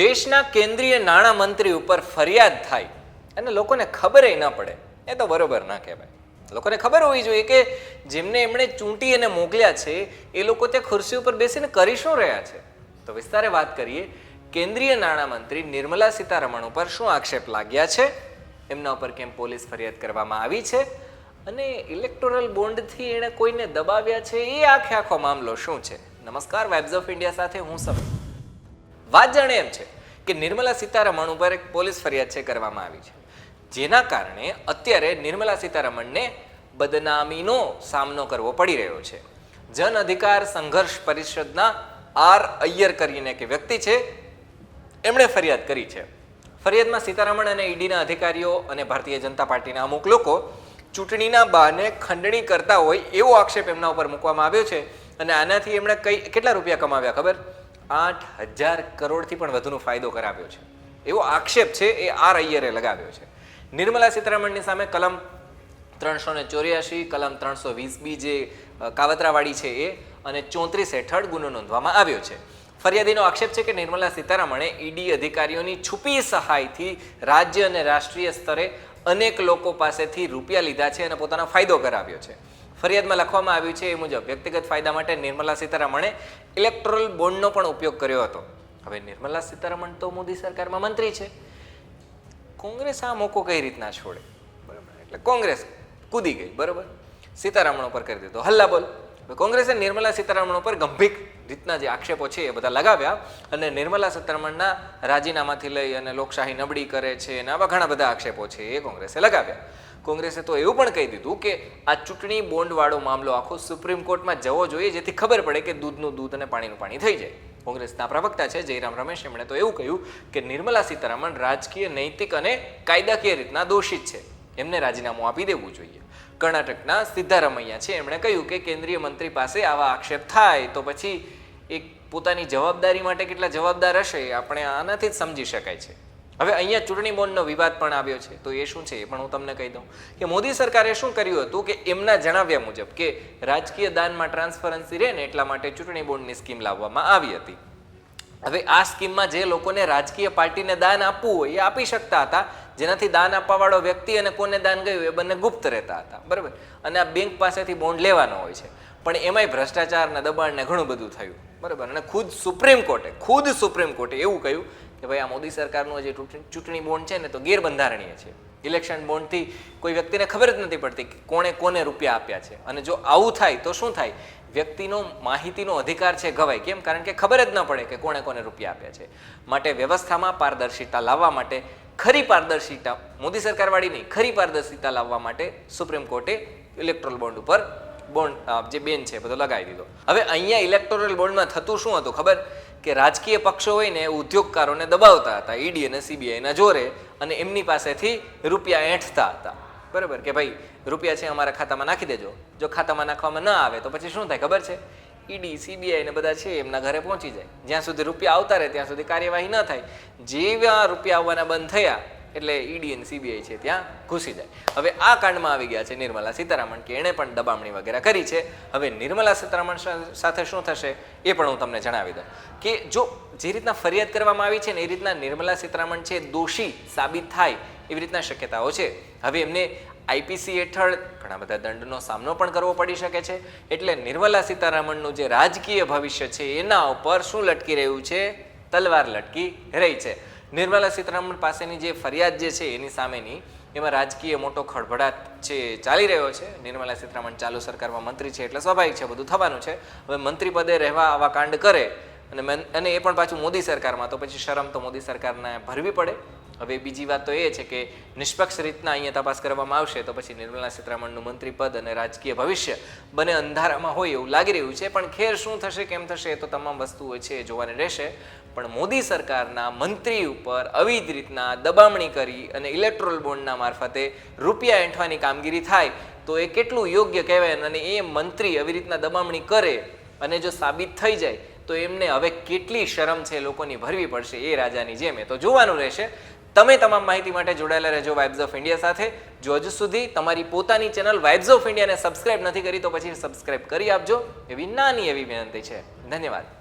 દેશના કેન્દ્રીય નાણાં મંત્રી ઉપર ફરિયાદ થાય અને લોકોને ખબર ન પડે. એ તો બરોબર ના કહેવાય. લોકોને ખબર હોવી જોઈએ કે જેમને એમણે ચૂંટી અને મોકલ્યા છે, એ લોકો તે ખુરશી ઉપર બેસીને કરી શું રહ્યા છે? તો વિસ્તારે વાત કરીએ, કેન્દ્રીય નાણામંત્રી નિર્મલા સીતારમણ ઉપર શું આક્ષેપ લાગ્યા છે? એમના ઉપર કેમ પોલીસ ફરિયાદ કરવામાં આવી છે? અને ઇલેક્ટોરલ બોન્ડથી એણે કોઈને દબાવ્યા છે? એ આખે આખો મામલો શું છે? નમસ્કાર વાઇબ્સ ઓફ ઇન્ડિયા સાથે હું સમ વાત જાણે એમ છે કે નિર્મલા સીતારમણ ઉપર એક પોલીસ ફરિયાદ છે કરવામાં આવી છે. જેના કારણે અત્યારે નિર્મલા સીતારમણને બદનામીનો સામનો કરવો પડી રહ્યો છે. જન અધિકાર સંઘર્ષ પરિષદના આર અય્યર કરીને એક વ્યક્તિ છે, એમણે ફરિયાદ કરી છે. ફરિયાદમાં સીતારમણ અને ઈડીના અધિકારીઓ અને ભારતીય જનતા પાર્ટીના અમુક લોકો ચૂંટણીના બહાને ખંડણી કરતા હોય એવો આક્ષેપ એમના ઉપર મૂકવામાં આવ્યો છે અને આનાથી એમણે કઈ કેટલા રૂપિયા કમાવ્યા ખબર? આઠ હજાર કરોડથી પણ વધુનો ફાયદો કરાવ્યો છે. એવો આક્ષેપ છે એ આર અય્યરે લગાવ્યો છે. નિર્મલા સીતારમણની સામે કલમ ત્રણસો ને ચોર્યાસી કલમ ત્રણસો વીસ બી જે કાવતરાવાળી છે એ અને ચોત્રીસ હેઠળ ગુનો નોંધવામાં આવ્યો છે. ફરિયાદીનો આક્ષેપ છે કે નિર્મલા સીતારમણે ઈડી અધિકારીઓની છુપી સહાયથી રાજ્ય અને રાષ્ટ્રીય સ્તરે અનેક લોકો પાસેથી રૂપિયા લીધા છે અને પોતાનો ફાયદો કરાવ્યો છે. ફરિયાદમાં લખવામાં આવ્યું છે એ મુજબ વ્યક્તિગત ફાયદા માટે નિર્મલા સીતારમણે ઇલેક્ટ્રોલ બોન્ડનો પણ ઉપયોગ કર્યો હતો. હવે નિર્મલા સીતારમણ તો મોદી સરકારમાં મંત્રી છે. કોંગ્રેસ આ મોકો કઈ રીતના છોડે? બરાબર. એટલે કોંગ્રેસ કૂદી ગઈ, બરાબર? સીતારામણ ઉપર કરી દીધો. હલ્લા બોલ. કોંગ્રેસે નિર્મલા સીતારામણ ઉપર ગંભીર રીતના જે આક્ષેપો છે એ બધા લગાવ્યા અને નિર્મલા સીતારમણના રાજીનામાથી લઈ અને લોકશાહી નબળી કરે છે અને આવા ઘણા બધા આક્ષેપો છે એ કોંગ્રેસે લગાવ્યા. કોંગ્રેસે તો એવું પણ કહી દીધું કે આ ચૂંટણી બોન્ડવાળો મામલો આખો સુપ્રીમ કોર્ટમાં જવો જોઈએ, જેથી ખબર પડે કે દૂધનું દૂધ અને પાણીનું પાણી થઈ જાય. કોંગ્રેસના પ્રવક્તા છે જયરામ રમેશ, એમણે તો એવું કહ્યું કે નિર્મલા સીતારામન રાજકીય નૈતિક અને કાયદાકીય રીતના દોષિત છે. એમને રાજીનામું આપી દેવું જોઈએ. કર્ણાટકના સિદ્ધારમૈયા છે, એમણે કહ્યું કે કેન્દ્રીય મંત્રી પાસે આવા આક્ષેપ થાય તો પછી એક પોતાની જવાબદારી માટે કેટલા જવાબદાર હશે આપણે આનાથી જ સમજી શકાય છે. હવે અહીંયા ચૂંટણી બોન્ડનો વિવાદ પણ આવ્યો છે. તો એ શું છે? એ પણ હું તમને કહી દઉં. કે મોદી સરકારે શું કર્યું હતું? કે એમના જણાવ્યા મુજબ કે રાજકીય દાનમાં ટ્રાન્સપરન્સી રહે ને એટલા માટે ચૂંટણી બોન્ડની સ્કીમ લાવવામાં આવી હતી. હવે આ સ્કીમમાં જે લોકોને રાજકીય પાર્ટીને દાન આપવું હોય, એ આપી શકતા હતા. જેનાથી દાન આપવાવાળો વ્યક્તિ અને કોને દાન ગયું એ બંને ગુપ્ત રહેતા હતા. બરાબર? અને આ બેંક પાસેથી બોન્ડ લેવાનો હોય છે. પણ એમાંય ભ્રષ્ટાચાર ને દબાણ ને ઘણું બધું થયું. બરાબર. અને ખુદ સુપ્રીમ કોર્ટે, ખુદ સુપ્રીમ કોર્ટે એવું કહ્યું કે ભાઈ આ મોદી સરકારનું જે ચૂંટણી બોન્ડ છે ને, તો ગેરબંધારણીય છે. ઇલેક્શન બોન્ડથી કોઈ વ્યક્તિને ખબર જ નથી પડતી કે કોણે કોને રૂપિયા આપ્યા છે. અને જો આવું થાય, તો શું થાય? વ્યક્તિનો માહિતીનો અધિકાર છે ગવાય. કેમ? કારણ કે ખબર જ ન પડે કે કોણે કોને રૂપિયા આપ્યા છે. માટે વ્યવસ્થામાં પારદર્શિતા લાવવા માટે, ખરી પારદર્શિતા મોદી સરકારવાળી નહીં, ખરી પારદર્શિતા લાવવા માટે સુપ્રીમ કોર્ટે ઇલેક્ટ્રોલ બોન્ડ ઉપર બોન્ડ જે બેન છે બધો લગાવી દીધો. હવે અહીંયા ઇલેક્ટોરલ બોન્ડમાં થતું શું હતું ખબર? કે રાજકીય પક્ષો હોય ને ઉદ્યોગકારોને દબાવતા હતા ઈડી અને સીબીઆઈના જોરે, અને એમની પાસેથી રૂપિયા એંઠતા હતા. બરાબર? કે ભાઈ, રૂપિયા છે અમારા ખાતામાં નાખી દેજો. જો ખાતામાં નાખવામાં ન આવે તો પછી શું થાય ખબર છે? ઈડી સીબીઆઈ ને બધા છે એમના ઘરે પહોંચી જાય. જ્યાં સુધી રૂપિયા આવતા રહે, ત્યાં સુધી કાર્યવાહી ન થાય. જેવા રૂપિયા આવવાના બંધ થયા એટલે ઈડી અને સીબીઆઈ છે ત્યાં ઘૂસી જાય. હવે આ કાંડમાં આવી ગયા છે નિર્મલા સીતારામણ કે એણે પણ દબામણી વગેરે કરી છે. હવે નિર્મલા સીતારામણ સા- સાથે શું થશે એ પણ હું તમને જણાવી દઉં. કે જો જે રીતના ફરિયાદ કરવામાં આવી છે ને એ રીતના નિર્મલા સીતારામણ છે દોષી સાબિત થાય એવી રીતના શક્યતાઓ છે. હવે એમને આઈપીસી હેઠળ ઘણા બધા દંડનો સામનો પણ કરવો પડી શકે છે. એટલે નિર્મલા સીતારામણનું જે રાજકીય ભવિષ્ય છે એના ઉપર શું લટકી રહ્યું છે? તલવાર લટકી રહી છે. નિર્મલા સીતારામન પાસેની જે ફરિયાદ જે છે એની સામેની એમાં રાજકીય મોટો ખળભળાટ છે, ચાલી રહ્યો છે. નિર્મલા સીતારામન ચાલુ સરકારમાં મંત્રી છે એટલે સ્વાભાવિક છે, બધું થવાનું છે. હવે મંત્રી પદે રહેવા આવા કાંડ કરે અને અને એ પણ પાછું મોદી સરકારમાં, તો પછી શરમ તો મોદી સરકારને ભરવી પડે. હવે બીજી વાત તો એ છે કે નિષ્પક્ષ રીતના અહીંયા તપાસ કરવામાં આવશે તો પછી નિર્મલા સીતારામણનું મંત્રી પદ અને રાજકીય ભવિષ્ય બંને અંધારામાં હોય એવું લાગી રહ્યું છે. પણ ખેર શું થશે, કેમ થશે એ તો તમામ વસ્તુઓ છે એ જોવાની રહેશે. પણ મોદી સરકારના મંત્રી ઉપર જ રીતના દબામણી કરી અને ઇલેક્ટ્રોલ બોન્ડના મારફતે રૂપિયા એંઠવાની કામગીરી થાય તો એ કેટલું યોગ્ય કહેવાય? અને એ મંત્રી આવી રીતના દબામણી કરે અને જો સાબિત થઈ જાય તો એમને હવે કેટલી શરમ છે લોકોની ભરવી પડશે એ રાજાની જેમ. એ તો જોવાનું રહેશે. તમે તમામ માહિતી માટે જોડાયેલા રહેજો વાઇબ્સ ઓફ ઇન્ડિયા સાથે. જો હજુ સુધી તમારી પોતાની ચેનલ વાઇબ્સ ઓફ ઇન્ડિયાને સબસ્ક્રાઇબ નથી કરી, તો પછી સબસ્ક્રાઇબ કરી આપજો. એવી નાની એવી વિનંતી છે. ધન્યવાદ.